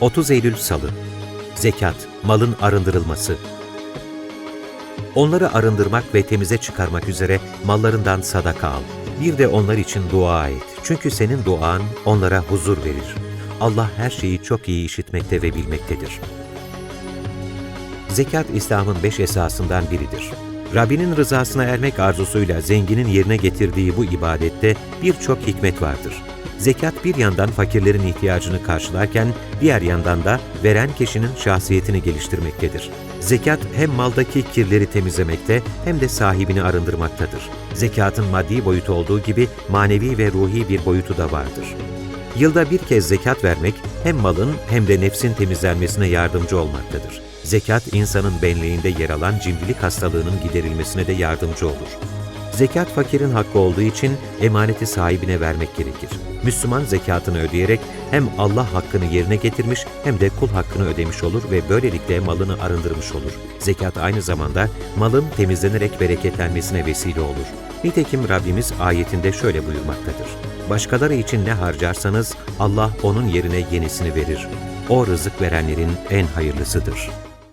30 Eylül Salı Zekat, malın arındırılması Onları arındırmak ve temize çıkarmak üzere mallarından sadaka al. Bir de onlar için dua et. Çünkü senin duan onlara huzur verir. Allah her şeyi çok iyi işitmekte ve bilmektedir. Zekat, İslam'ın beş esasından biridir. Rabbinin rızasına ermek arzusuyla zenginin yerine getirdiği bu ibadette birçok hikmet vardır. Zekat bir yandan fakirlerin ihtiyacını karşılarken, diğer yandan da veren kişinin şahsiyetini geliştirmektedir. Zekat hem maldaki kirleri temizlemekte hem de sahibini arındırmaktadır. Zekatın maddi boyutu olduğu gibi manevi ve ruhi bir boyutu da vardır. Yılda bir kez zekat vermek hem malın hem de nefsin temizlenmesine yardımcı olmaktadır. Zekat, insanın benliğinde yer alan cimrilik hastalığının giderilmesine de yardımcı olur. Zekat fakirin hakkı olduğu için emaneti sahibine vermek gerekir. Müslüman zekatını ödeyerek hem Allah hakkını yerine getirmiş hem de kul hakkını ödemiş olur ve böylelikle malını arındırmış olur. Zekat aynı zamanda malın temizlenerek bereketlenmesine vesile olur. Nitekim Rabbimiz ayetinde şöyle buyurmaktadır. Başkaları için ne harcarsanız Allah onun yerine yenisini verir. O rızık verenlerin en hayırlısıdır.''